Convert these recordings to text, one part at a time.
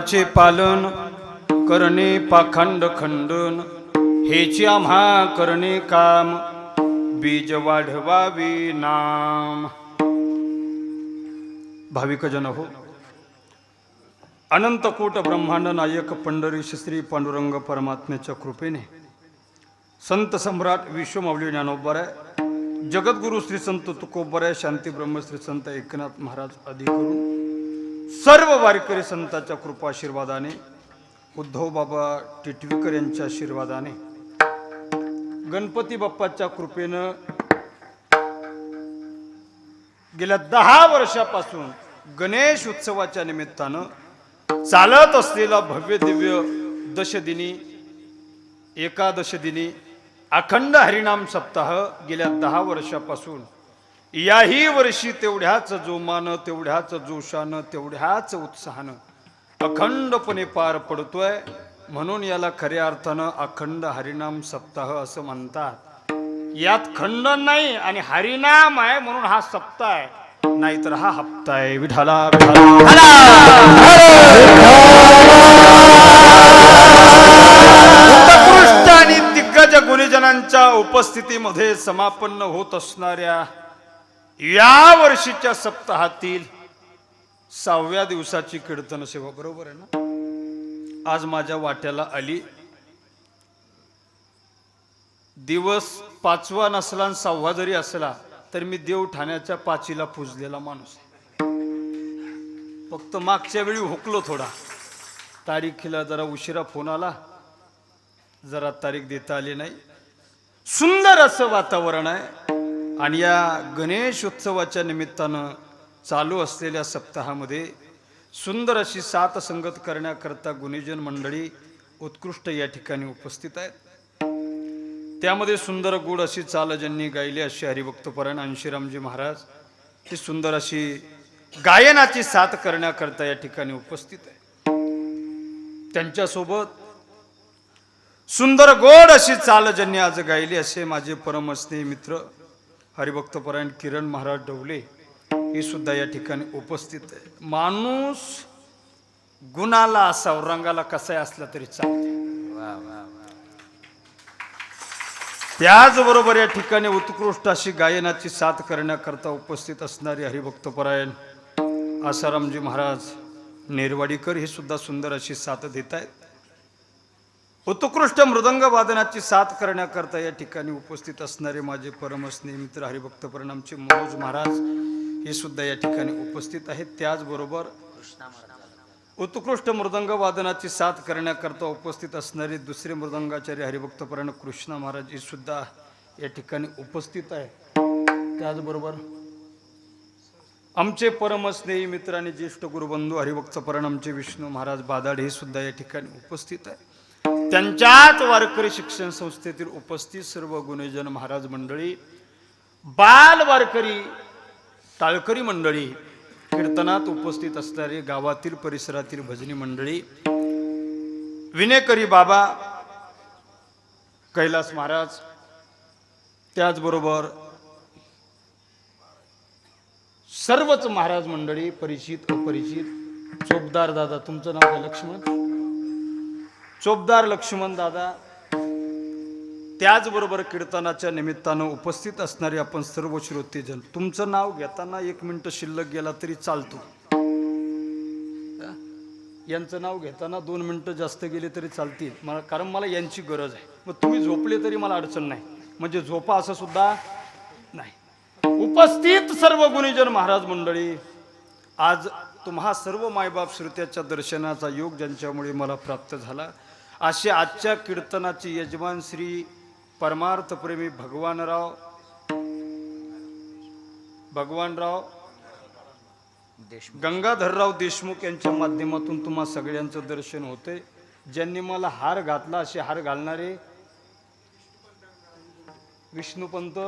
धर्माचे पालन करणे पाखंड खंडन. हेची आम्हा करणे काम बीज वाढवावी नाम. भाविक जन हो अनंतकोट ब्रह्मांड नायक पंढरी श्री पांडुरंग परमात्म्याच्या कृपेने संत सम्राट विश्वमाऊली ज्ञानोबर जगद्गुरु श्री संत तुकोबर शांती ब्रह्म श्री संत एकनाथ महाराज आदी करून सर्व वारकरी संतांच्या कृपाशीर्वादाने उद्धव बाबा टिटवीकर यांच्या आशीर्वादाने गणपती बाप्पाच्या कृपेनं गेल्या दहा वर्षापासून गणेश उत्सवाच्या निमित्तानं चालत असलेला भव्य दिव्य दशदिनी एकादशदिनी अखंड हरिनाम सप्ताह गेल्या दहा वर्षापासून याही वर्षी तेवढ्याच जोमानं तेवढ्याच जोशानं तेवढ्याच उत्साहानं अखंडपणे पार पडतोय. म्हणून याला खऱ्या अर्थानं अखंड हरिनाम सप्ताह असं म्हणतात. यात खंडन नाही आणि हरिनाम आहे म्हणून हा सप्ताह आहे. नाहीतर हा हप्ता आहे. विठाला विठाला उत्कृष्ट आणि दिग्गज गुणीजनांच्या उपस्थितीमध्ये समापन्न होत असणाऱ्या या वर्षीच्या सप्ताहातील सहाव्या दिवसाची कीर्तन सेवा बरोबर आहे ना? आज माझ्या वाट्याला आली. दिवस पाचवा नसला आणि सहावा जरी असला तर मी देव ठाण्याच्या पाचीला पुजलेला माणूस फक्त मागच्या वेळी हुकलो थोडा. तारीखीला जरा उशिरा फोन आला. जरा तारीख देता आली नाही. सुंदर असं वातावरण आहे. आणि या गणेश उत्सवाच्या निमित्तानं चालू असलेल्या सप्ताहामध्ये सुंदर अशी सात संगत करण्याकरता गुणीजन मंडळी उत्कृष्ट या ठिकाणी उपस्थित आहेत. त्यामध्ये सुंदर गुड अशी चाल ज्यांनी गायली अशी हरिभक्तपरायण अंशीरामजी महाराज ही सुंदर अशी गायनाची साथ करण्याकरता या ठिकाणी उपस्थित आहे त्यांच्यासोबत सुंदर गोड अशी चाल ज्यांनी आज गायली असे माझे परमस्नेही मित्र हरिभक्तपरायण किरण महाराज डवले हे सुद्धा या ठिकाणी उपस्थित आहे माणूस गुणाला असा रंगाला कसाही असला तरी चालते त्याचबरोबर या ठिकाणी उत्कृष्ट अशी गायनाची साथ करण्याकरता उपस्थित असणारी हरिभक्तपरायण आसारामजी महाराज नेरवाडीकर हे सुद्धा सुंदर अशी साथ देत आहेत. उत्कृष्ट मृदंग वादनाची साथ करण्याकरता या ठिकाणी उपस्थित असणारे माझे परमस्नेही मित्र हरिभक्त परिणामचे मनोज महाराज हे सुद्धा या ठिकाणी उपस्थित आहेत. त्याचबरोबर उत्कृष्ट मृदंग वादनाची साथ करण्याकरता उपस्थित असणारे दुसरे मृदंगाचार्य हरिभक्तपरण कृष्णा महाराज हे सुद्धा या ठिकाणी उपस्थित आहे त्याचबरोबर आमचे परमस्नेही मित्र आणि ज्येष्ठ गुरुबंधू हरिभक्तपरण आमचे विष्णू महाराज बादाड हे सुद्धा या ठिकाणी उपस्थित आहे त्यांच्याच वारकरी शिक्षण संस्थेतील उपस्थित सर्व गुणेजन महाराज मंडळी बाल वारकरी टाळकरी मंडळी कीर्तनात उपस्थित असणारे गावातील परिसरातील भजनी मंडळी विनेकरी बाबा कैलास महाराज त्याचबरोबर सर्वच महाराज मंडळी परिचित अपरिचित चोपदार दादा तुमचं नाव लक्ष्मण? चोपदार लक्ष्मण दादा त्याचबरोबर कीर्तनाच्या निमित्तानं उपस्थित असणारे आपण सर्व श्रोतेजन तुमचं नाव घेताना एक मिनटं शिल्लक गेला तरी चालतो. यांचं नाव घेताना दोन मिनटं जास्त गेले तरी चालतील. मला कारण मला यांची गरज आहे. मग तुम्ही झोपले तरी मला अडचण नाही. म्हणजे झोपा असं सुद्धा नाही. उपस्थित सर्व गुणीजन महाराज मंडळी आज तुम्हा सर्व मायबाप श्रोत्याच्या दर्शनाचा योग ज्यांच्यामुळे मला प्राप्त झाला असे आजच्या कीर्तनाचे यजमान श्री परमार्थप्रेमी भगवानराव भगवानराव गंगाधरराव देशमुख यांच्या माध्यमातून तुम्हा सगळ्यांचं दर्शन होते. ज्यांनी मला हार घातला असे हार घालणारे विष्णुपंत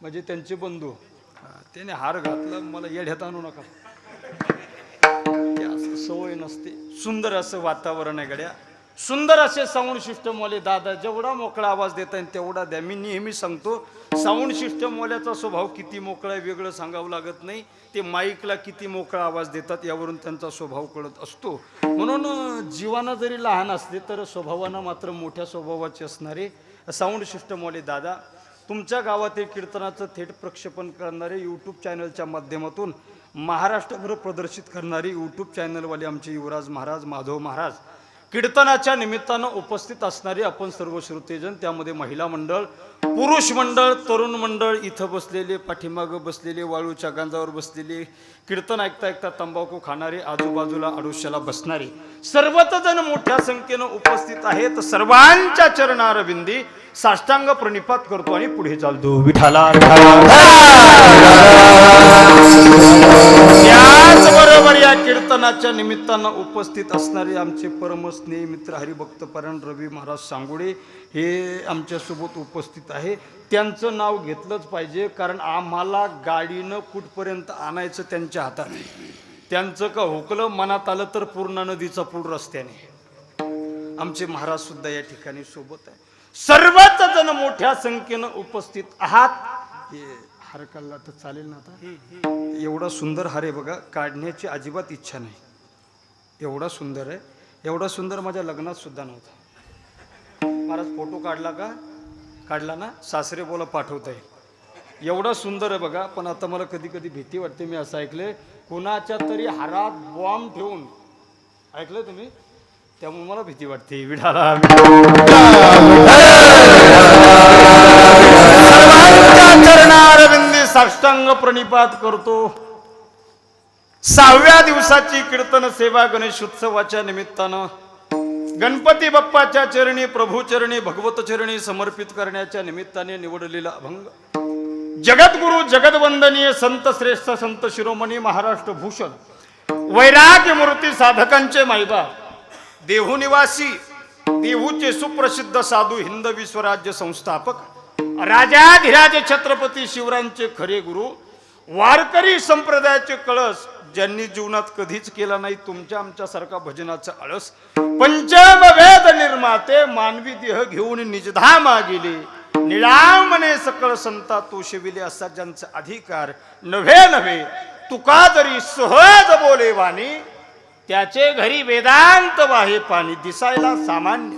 म्हणजे त्यांचे बंधू. त्याने हार घातला मला येड्यात आणू नका. सवय नसते. सुंदर असं वातावरण आहे गड्या. सुंदर असे साऊंड सिस्टमवाले दादा जेवढा मोकळा आवाज देता येईल तेवढा द्या. मी नेहमी सांगतो साऊंड सिस्टमवाल्याचा स्वभाव किती मोकळा आहे वेगळं सांगावं लागत नाही. ते माईकला किती मोकळा आवाज देतात यावरून त्यांचा स्वभाव कळत असतो. म्हणून जीवानं जरी लहान असले तर स्वभावानं मात्र मोठ्या स्वभावाचे असणारे साऊंड सिस्टमवाले दादा तुमच्या गावातील कीर्तनाचं थेट प्रक्षेपण करणारे यूट्यूब चॅनलच्या माध्यमातून महाराष्ट्रभर प्रदर्शित करणारे यूट्यूब चॅनलवाले आमचे युवराज महाराज माधव महाराज कीर्तनाच्या निमित्तानं उपस्थित असणारे आपण सर्व श्रोतेजन त्यामध्ये महिला मंडळ पुरुष मंडळ तरुण मंडळ इथं बसलेले पाठीमागं बसलेले वाळूच्या गांजावर बसलेले कीर्तन ऐकता ऐकता तंबाखू खाणारे आजूबाजूला आडुष्याला बसणारे सर्वच जण मोठ्या संख्येनं उपस्थित आहेत. सर्वांच्या चरणारविंदी साष्टांग प्रणिपात करतो आणि पुढे चालतो. विठाला त्याचबरोबर या कीर्तनाच्या निमित्तानं उपस्थित असणारे आमचे परमस्नेही मित्र हरिभक्त परण रवी महाराज सांगोडे हे आमच्यासोबत उपस्थित आहे. त्यांचं नाव घेतलंच पाहिजे कारण आम्हाला गाडीनं कुठपर्यंत आणायचं त्यांच्या हातात त्यांचं का हुकलं मनात आलं तर पूर्णा नदीचा पूर रस्त्याने. आमचे महाराज सुद्धा या ठिकाणी सोबत आहे. सर्वच जण मोठ्या संख्येनं उपस्थित आहात. हे हार काढला तर चालेल ना आता? एवढा सुंदर हार आहे बघा काढण्याची अजिबात इच्छा नाही. एवढा सुंदर आहे. एवढं सुंदर माझ्या लग्नात सुद्धा नव्हतं. महाराज फोटो काढला का? काढला ना? सासरे बोला पाठवता येईल एवढा सुंदर आहे बघा पण आता मला कधी कधी भीती वाटते. मी असं ऐकले कोणाच्या तरी हारात बॉम्ब ठेवून. ऐकलं तुम्ही? त्यामुळे मला भीती वाटते. विडाला साष्टांग प्रणिपात करतो. सहाव्या दिवसाची कीर्तन सेवा गणेश उत्सवाच्या निमित्तानं गणपती बाप्पाच्या चरणी प्रभू चरणी भगवत चरणी समर्पित करण्याच्या निमित्ताने निवडलेला अभंग. जगद्गुरु जगदवंदनीय संत श्रेष्ठ संत शिरोमणी महाराष्ट्र भूषण वैराग्य मूर्ती साधकांचे मायबा देहू निवासी देहूचे सुप्रसिद्ध साधू हिंद विश्वराज्य संस्थापक राजाधिराज छत्रपती शिवरायांचे खरे गुरु वारकरी संप्रदायाचे कळस ज्यांनी जीवनात कधीच केला नाही तुमच्या आमच्यासारखा भजनाचा आळस. पंचम वेद निर्माते मानवी देह घेऊन निजधामा गेले निळामने सकळ संता तोषविले असा ज्यांचा अधिकार. नव्हे नव्हे तुका जरी सहज बोले वाणी त्याचे घरी वेदांत वाहे पाणी दिसायला सामान्य.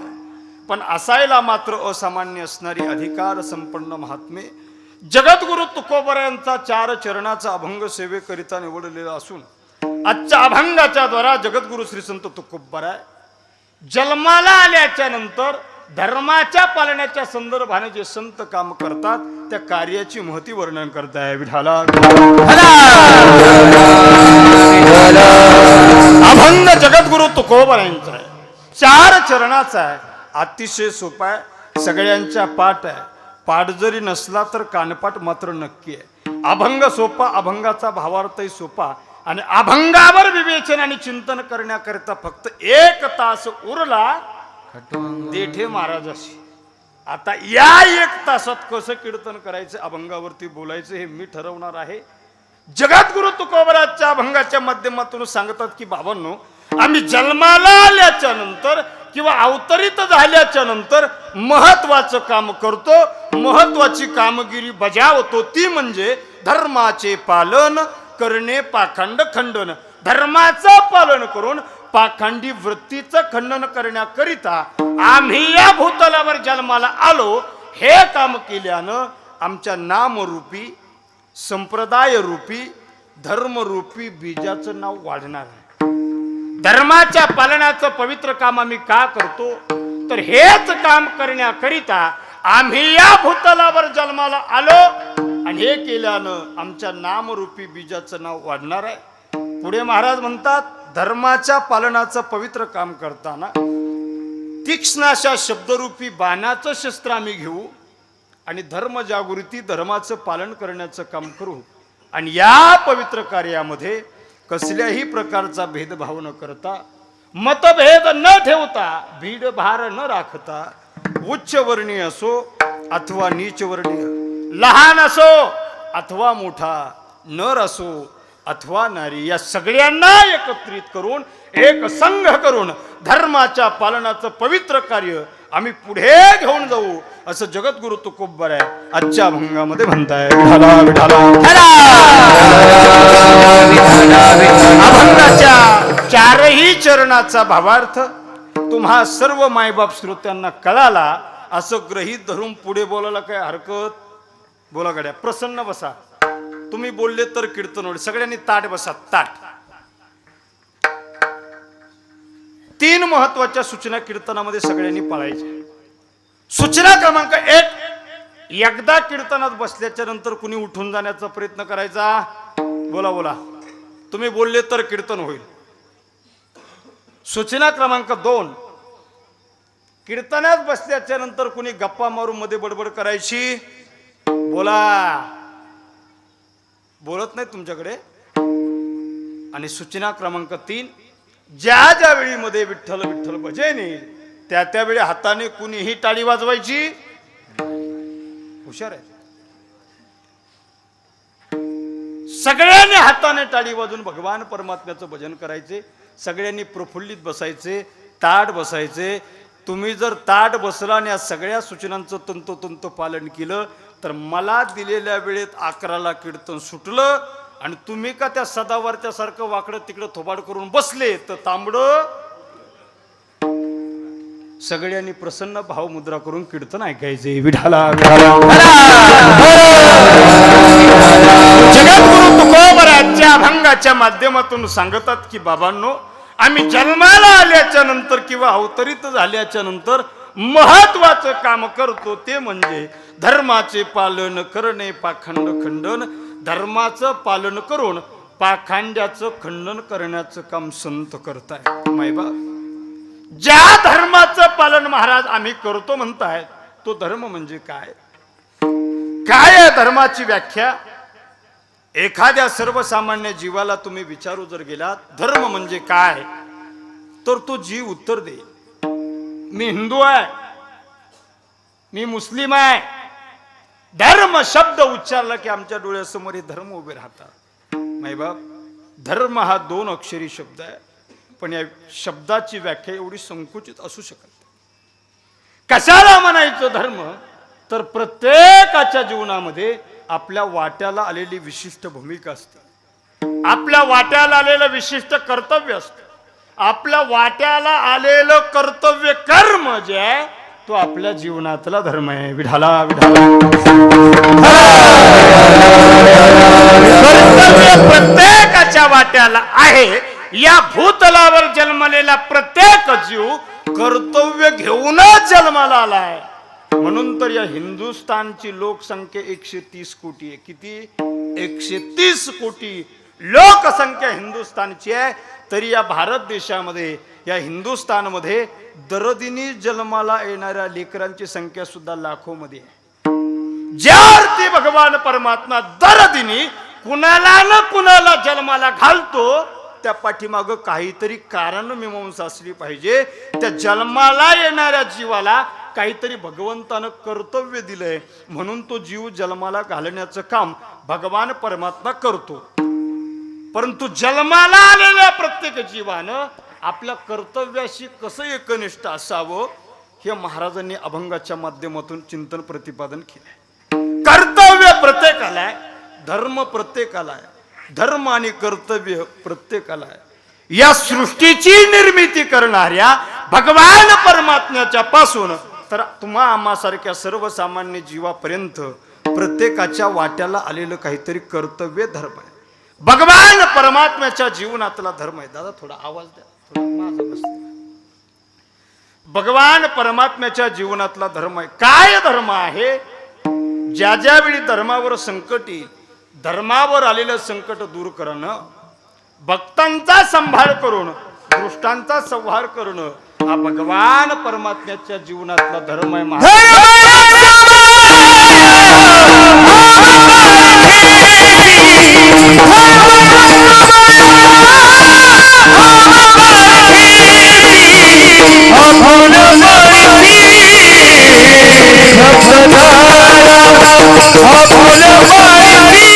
पण असायला मात्र असामान्य असणारी अधिकार संपन्न महात्मे जगद्गुरु तुकोबऱ्यांचा चार चरणाचा अभंग सेवेकरिता निवडलेला असून आजच्या अभंगाच्या द्वारा जगद्गुरु श्री संत तुकोबराय जन्माला आल्याच्यानंतर धर्माच्या पालण्याच्या संदर्भाने जे संत काम करतात त्या कार्याची महती वर्णन करताय विठाला अभंग जगद्गुरु तुकोबऱ्यांचा आहे. चार चरणाचा आहे. अतिशय सोपा आहे. सगळ्यांच्या पाठ आहे. पाठ जरी नसला तर कानपाठ मात्र नक्की आहे. अभंग सोपा अभंगाचा भावार्थही सोपा आणि अभंगावर विवेचन आणि चिंतन करण्याकरिता फक्त एक तास उरला देठे महाराजाशी. आता या एक तासात कसं कीर्तन करायचं अभंगावरती बोलायचं हे मी ठरवणार आहे. जगद्गुरु तुकोबराच्या अभंगाच्या माध्यमातून सांगतात की बाबांनो आम्ही जन्माला आल्याच्यानंतर किंवा अवतरित झाल्याच्यानंतर महत्वाचं काम करतो महत्वाची कामगिरी बजावतो ती म्हणजे धर्माचे पालन करणे पाखंड खंडन. धर्माचं पालन करून पाखंडी वृत्तीचं खंडन करण्याकरिता आम्ही या भूतलावर जन्माला आलो. हे काम केल्यानं आमच्या नामरूपी संप्रदाय रूपी धर्मरूपी बीजाचं नाव वाढणार आहे. धर्माच्या पालनाचं पवित्र काम आम्ही का करतो? तर हेच काम करण्याकरिता आम्ही या भूतलावर जन्माला आलो आणि हे केल्यानं आमच्या नामरूपी बीजाचं नाव वाढणार आहे. पुढे महाराज म्हणतात धर्माच्या पालनाचं पवित्र काम करताना तीक्ष्ण अशा शब्दरूपी बाणाचं शस्त्र आम्ही घेऊ आणि धर्म जागृती धर्माचं पालन करण्याचं काम करू. आणि या पवित्र कार्यामध्ये कसल्याही प्रकारचा भेदभाव न करता मतभेद न ठेवता भीड भार न राखता उच्च वर्णीय असो अथवा नीच वर्णीय लहान असो अथवा मोठा नर असो अथवा नारी या सगळ्यांना एकत्रित करून एक संघ करून धर्माच्या पालनाचं पवित्र कार्य आम्ही पुढे घेऊन जाऊ असं जगद्गुरु तुकोबर आहे. आजच्या भंगामध्ये म्हणताय विठाला विठाला अभंगाच्या चारही चरणाचा भावार्थ तुम्हा सर्व मायबाप श्रोत्यांना कळाला असं ग्रहित धरून पुढे बोलायला काय हरकत? बोला गड्या प्रसन्न बसा. तुम्ही बोलले तर कीर्तन होईल. सगळ्यांनी ताट बसा ताट. तीन महत्त्वाच्या सूचना कीर्तनामध्ये सगळ्यांनी पाळायच्या. सूचना क्रमांक एक एकदा कीर्तनात बसल्याच्या नंतर कुणी उठून जाण्याचा प्रयत्न करायचा? बोला बोला. तुम्ही बोलले तर कीर्तन होईल. सूचना क्रमांक दोन. कीर्तनात बसल्याच्या नंतर कुणी गप्पा मारून मध्ये बडबड करायची? बोला. बोलत नाही तुमच्याकडे? आणि सूचना क्रमांक तीन ज्या ज्या वेळी मध्ये विठ्ठल विठ्ठल भजन येईल त्या त्यावेळी हाताने कुणीही टाळी वाजवायची? हुशार आहे. सगळ्यांनी हाताने टाळी वाजून भगवान परमात्म्याचं भजन करायचे. सगळ्यांनी प्रफुल्लित बसायचे ताट बसायचे. तुम्ही जर ताट बसला आणि या सगळ्या सूचनांचं तंतोतंत पालन केलं तर मला दिलेल्या वेळेत अकराला कीर्तन सुटलं आणि तुम्ही का त्या सदावरच्या सारखं वाकडं तिकडं थोबाड करून बसले? तर तांबडं. सगळ्यांनी प्रसन्न भावमुद्रा करून कीर्तन ऐकायचे. विठाला जगद्गुरु त्या अभंगाच्या माध्यमातून सांगतात की बाबांनो आम्ही जन्माला आल्याच्यानंतर किंवा अवतरित झाल्याच्यानंतर महत्वाचं काम करतो ते म्हणजे धर्माचे पालन करणे पाखंड खंडन. धर्माचं पालन करून पाखांड्याचं खंडन करण्याचं काम संत करताय मायबा ज्या धर्माचं पालन महाराज आम्ही करतो म्हणताय तो धर्म म्हणजे काय? काय धर्माची व्याख्या? एखाद्या सर्वसामान्य जीवाला तुम्ही विचारू जर गेला धर्म म्हणजे काय? तर तो जीव उत्तर देईल मी हिंदू आहे. मी मुस्लिम आहे. धर्म शब्द उच्चारला की आमच्या डोळ्यासमोर हे धर्म उभे राहतात. मायबाप धर्म हा दोन अक्षरी शब्द आहे पण या शब्दाची व्याख्या एवढी संकुचित असू शकत कशाला म्हणायचं धर्म? तर प्रत्येकाच्या जीवनामध्ये आपल्या वाट्याला आलेली विशिष्ट भूमिका असते. आपल्या वाट्याला आलेलं विशिष्ट कर्तव्य असतं. आपल्या वाट्याला आलेलं कर्तव्य कर्म जे आहे तो आपल्या जीवनातला धर्म आहे. विढाला विढाला. कर्तव्य प्रत्येकाच्या वाट्याला आहे. या भूतलावर जन्मलेला प्रत्येक जीव कर्तव्य घेऊनच जन्माला आलाय म्हणून तर या हिंदुस्थानची लोकसंख्या एकशे तीस कोटी आहे. किती? एकशे तीस कोटी लोकसंख्या हिंदुस्थानची आहे. तरी या भारत देशामध्ये या हिंदुस्थानमध्ये दरदिनी जन्माला येणाऱ्या लेकरांची संख्या सुद्धा लाखोमध्ये आहे. ज्या अर्थी भगवान परमात्मा दरदिनी कुणाला न कुणाला जन्माला घालतो त्या पाठीमाग काहीतरी कारण मीमांसा असली पाहिजे. त्या जन्माला येणाऱ्या जीवाला काहीतरी भगवंतानं कर्तव्य दिलंय म्हणून तो जीव जन्माला घालण्याचं काम भगवान परमात्मा करतो. परंतु जन्माला आलेल्या प्रत्येक जीवानं आपल्या कर्तव्याशी कसं एकनिष्ठ असावं हे महाराजांनी अभंगाच्या माध्यमातून चिंतन प्रतिपादन केलंय. कर्तव्य प्रत्येकाला आहे धर्म प्रत्येकाला आहे धर्म आणि कर्तव्य प्रत्येकाला आहे. या सृष्टीची निर्मिती करणाऱ्या भगवान परमात्म्याच्या पासून तर तुम्हा आम्हासारख्या सर्वसामान्य जीवापर्यंत प्रत्येकाच्या वाट्याला आलेलं काहीतरी कर्तव्य धर्म आहे. भगवान परमात्म्याच्या जीवनातला धर्म आहे. दादा थोडा आवाज द्या. भगवान परमात्म्याच्या जीवनातला धर्म आहे. काय धर्म आहे? ज्या ज्या वेळी धर्मावर संकट येईल धर्मावर आलेलं संकट दूर करणं भक्तांचा संभाळ करून दृष्टांचा संहार करणं हा भगवान परमात्म्याच्या जीवनातला धर्म आहे Oh,